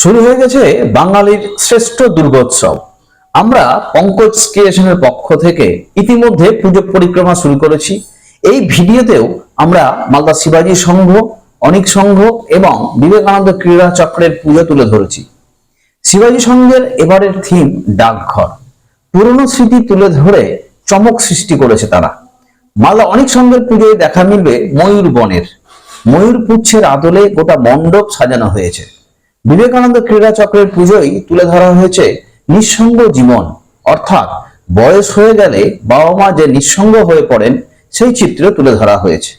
শুরু হয়ে গেছে বাঙালির শ্রেষ্ঠ দুর্গোৎসব। আমরা পঙ্কজ ক্রিয়েশনের পক্ষ থেকে ইতিমধ্যে পুজো পরিক্রমা শুরু করেছি। এই ভিডিওতেও আমরা মালদা শিবাজী সংঘ, অনিক সংঘ এবং বিবেকানন্দ ক্রীড়া চক্রের পুজো তুলে ধরেছি। শিবাজী সংঘের এবারের থিম ডাকঘর। পুরনো স্মৃতি তুলে ধরে চমক সৃষ্টি করেছে তারা। মালদা অনেক সংঘের পুজোয় দেখা মিলবে ময়ূর বনের। ময়ূর পুচ্ছের আদলে গোটা মণ্ডপ সাজানো হয়েছে। বিবেকানন্দ ক্রীড়া চক্রের পুজোয় তুলে ধরা হয়েছে নিঃসঙ্গ জীবন। অর্থাৎ বয়স হয়ে গেলে বাবা মা যে নিঃসঙ্গ হয়ে পড়েন, সেই চিত্র তুলে ধরা হয়েছে।